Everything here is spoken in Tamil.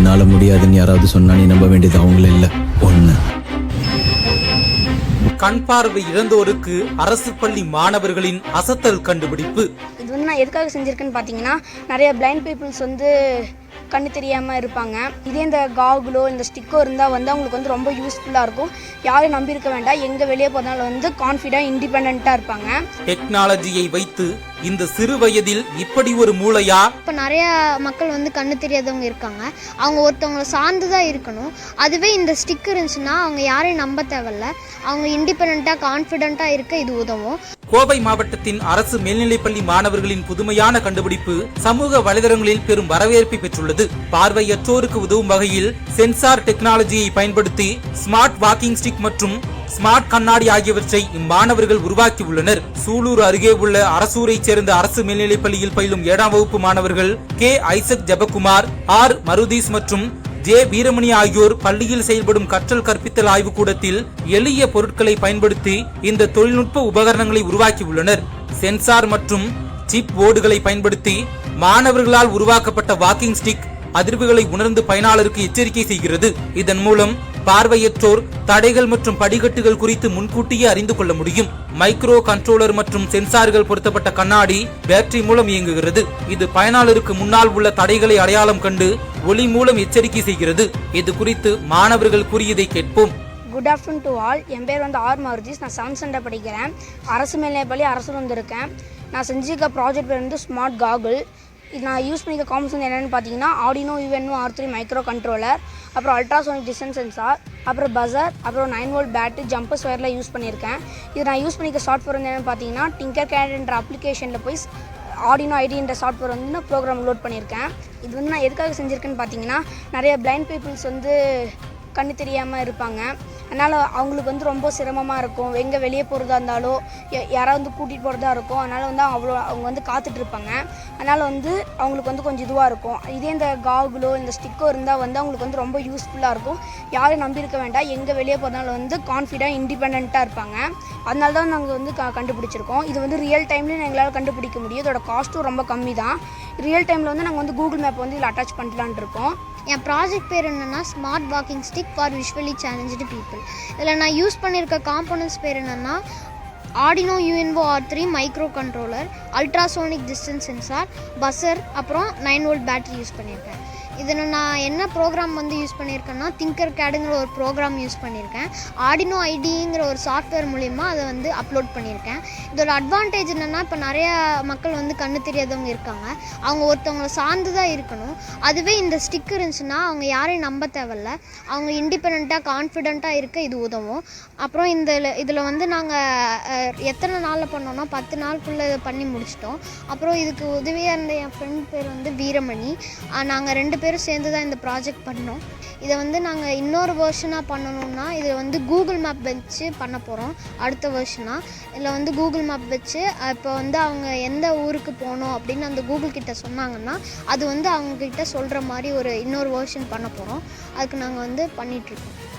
என்னால முடியாதுன்னு யாராவது சொன்னா நீ நம்ப வேண்டியது அவங்கள இல்ல. ஒண்ணு. கண் பார்வை இழந்தோருக்கு அரசு பள்ளி மாணவர்களின் அசத்தல் கண்டுபிடிப்பு. நான் எதுக்காக செஞ்சுருக்கேன்னு பார்த்தீங்கன்னா நிறைய பிளைண்ட் பீப்புள்ஸ் வந்து கண்ணு தெரியாமல் இருப்பாங்க. இதே இந்த காகுலோ இந்த ஸ்டிக்கோ இருந்தால் வந்து அவங்களுக்கு வந்து ரொம்ப யூஸ்ஃபுல்லாக இருக்கும். யாரும் நம்பியிருக்க வேண்டாம். எங்கே வெளியே போனாலும் வந்து கான்ஃபிடென்ட் இண்டிபெண்ட்டாக இருப்பாங்க. டெக்னாலஜியை வைத்து இந்த சிறு வயதில் இப்படி ஒரு மூளையா? இப்போ நிறைய மக்கள் வந்து கண்ணு தெரியாதவங்க இருக்காங்க. அவங்க ஒருத்தவங்கள சார்ந்து தான் இருக்கணும். அதுவே இந்த ஸ்டிக் இருந்துச்சுன்னா அவங்க யாரையும் நம்ப தேவையில்ல. அவங்க இண்டிபெண்ட்டாக கான்ஃபிடென்ட்டாக இருக்க இது உதவும். கோவை மாவட்டத்தின் அரசு மேல்நிலைப்பள்ளி மாணவர்களின் புதுமையான கண்டுபிடிப்பு சமூக வலைதளங்களில் பெரும் வரவேற்பை பெற்றுள்ளது. பார்வையற்றோருக்கு உதவும் வகையில் சென்சார் டெக்னாலஜியை பயன்படுத்தி ஸ்மார்ட் வாக்கிங் ஸ்டிக் மற்றும் ஸ்மார்ட் கண்ணாடி ஆகியவற்றை இம்மாணவர்கள் உருவாக்கியுள்ளனர். சூலூர் அருகே உள்ள அரசூரைச் சேர்ந்த அரசு மேல்நிலைப்பள்ளியில் பயிலும் ஏழாம் வகுப்பு மாணவர்கள் K Isaac Jabakumar R Marudhees மற்றும் ஜே வீரமணி ஆகியோர் பள்ளியில் செயல்படும் கற்றல் கற்பித்தல் ஆய்வுக் கூடத்தில் எளிய பொருட்களை பயன்படுத்தி இந்த தொழில்நுட்ப உபகரணங்களை உருவாக்கியுள்ளனர். சென்சார் மற்றும் சிப் போர்டுகளை பயன்படுத்தி மாணவர்களால் உருவாக்கப்பட்ட வாக்கிங் ஸ்டிக் அதிர்வுகளை உணர்ந்து பயனாளருக்கு எச்சரிக்கை செய்கிறது. இதன் மூலம் பார்வையற்றோர் தடைகள் மற்றும் படிக்கட்டுகள் குறித்து முன்கூட்டியே அறிந்து கொள்ள முடியும். மைக்ரோ கண்ட்ரோலர் மற்றும் சென்சார்கள் பொருத்தப்பட்ட கண்ணாடி பேட்டரி மூலம் இயங்குகிறது. இது பயனாளருக்கு முன்னால் உள்ள தடைகளை அடையாளம் கண்டு ஒளி மூலம் எச்சரிக்கை செய்கிறது. இது குறித்து மாணவர்கள் கூறியதை கேட்போம். குட் ஆஃப்டர்நூன் டு ஆல் என் பேர் வந்து ஆர் மாருதிஸ் நான் செவன்த் படிக்கிறேன். அரசு மேல்நிலைப்பள்ளி அரசு வந்திருக்கேன். நான் செஞ்சிருக்க ப்ராஜெக்ட் பேர் வந்து ஸ்மார்ட் காகுல் நான் யூஸ் பண்ணிக்க காம்ஸ் வந்து என்னென்னு பார்த்தீங்கன்னா Arduino UNO R three microcontroller அப்புறம் அல்ட்ராசோனிக் டிஸ்டன்ஸ் சென்சார் அப்புறம் பசர் அப்புறம் நைன் வோல்ட் பேட்டு ஜம்பர்ஸ் ஒயரில் யூஸ் பண்ணியிருக்கேன் இது நான் யூஸ் பண்ணிக்க சாஃப்ட்வேர் வந்து என்னென்னு பார்த்தீங்கன்னா டிங்கர் கேட்ன்ற அப்ளிகேஷனில் போய் ஆடினோ ஐடின்ற சாஃப்ட்வேர் வந்து நான் ப்ரோக்ராம் லோட் பண்ணியிருக்கேன் இது வந்து நான் எதுக்காக செஞ்சுருக்கேன்னு பார்த்தீங்கன்னா நிறைய பிளைண்ட் பீப்புள்ஸ் வந்து கண்ணு தெரியாமல் இருப்பாங்க. அதனால் அவங்களுக்கு வந்து ரொம்ப சிரமமாக இருக்கும். எங்கே வெளியே போகிறதா இருந்தாலோ யாராவது வந்து கூட்டிகிட்டு போகிறதா இருக்கும் அதனால் வந்து அவ்வளோ அவங்க வந்து காத்துட்ருப்பாங்க அதனால் வந்து அவங்களுக்கு வந்து கொஞ்சம் இதுவாக இருக்கும். இதே இந்த காகுலோ இந்த ஸ்டிக்கோ இருந்தால் வந்து அவங்களுக்கு வந்து ரொம்ப யூஸ்ஃபுல்லாக இருக்கும். யாரும் நம்பியிருக்க வேண்டாம். எங்கே வெளியே போனாலும் வந்து கான்ஃபிடென்ட் இண்டிபெண்ட்டாக இருப்பாங்க. அதனால தான் நாங்கள் வந்து க கண்டுபிடிச்சிருக்கோம். இது வந்து ரியல் டைம்லேயும் எங்களால் கண்டுபிடிக்க முடியும். இதோட காஸ்ட்டும் ரொம்ப கம்மி தான் ரியல் டைமில் வந்து நாங்கள் வந்து கூகுள் மேப் வந்து இதில் அட்டாச் பண்ணலான் இருக்கோம். என் ப்ராஜெக்ட் பேர் என்னென்னா smart walking stick for visually challenge people இதில் நான் யூஸ் பண்ணியிருக்க காம்போனன்ட்ஸ் பேர் என்னென்னா Arduino UNO R three micro controller ultrasonic distance sensor buzzer அப்புறம் நைன் வோல்ட் பேட்டரி யூஸ் பண்ணியிருக்கேன். இதில் நான் என்ன ப்ரோக்ராம் வந்து யூஸ் பண்ணியிருக்கேன்னா திங்கர் கேடுங்கிற ஒரு ப்ரோக்ராம் யூஸ் பண்ணியிருக்கேன். ஆடினோ ஐடிங்கிற ஒரு சாஃப்ட்வேர் மூலிமா அதை வந்து அப்லோட் பண்ணியிருக்கேன். இதோட அட்வான்டேஜ் என்னென்னா இப்போ நிறையா மக்கள் வந்து கண்ணு தெரியாதவங்க இருக்காங்க. அவங்க ஒருத்தவங்கள சார்ந்து தான் இருக்கணும். அதுவே இந்த ஸ்டிக் இருந்துச்சுன்னா அவங்க யாரையும் நம்ப தேவையில்ல. அவங்க இண்டிபெண்ட்டாக கான்ஃபிடென்ட்டாக இருக்க இது உதவும். அப்புறம் இந்த இதில் வந்து நாங்கள் எத்தனை நாளில் பண்ணோம்னா பத்து நாளுக்குள்ளே இதை பண்ணி முடிச்சிட்டோம். அப்புறம் இதுக்கு உதவியாக இருந்த என் ஃப்ரெண்ட் பேர் வந்து வீரமணி. நாங்கள் ரெண்டு பேரும் சேர்ந்து தான் இந்த ப்ராஜெக்ட் பண்ணோம். இதை வந்து நாங்கள் இன்னொரு வேர்ஷனாக பண்ணணும்னா இதில் வந்து கூகுள் மேப் வச்சு பண்ண போகிறோம் அடுத்த வேர்ஷனாக இதில் வந்து கூகுள் மேப் வச்சு இப்போ வந்து அவங்க எந்த ஊருக்கு போகணும் அப்படின்னு அந்த கூகுள் கிட்ட சொன்னாங்கன்னா அது வந்து அவங்கக்கிட்ட சொல்கிற மாதிரி ஒரு இன்னொரு வேர்ஷன் பண்ண போகிறோம் அதுக்கு நாங்கள் வந்து பண்ணிகிட்ருக்கோம்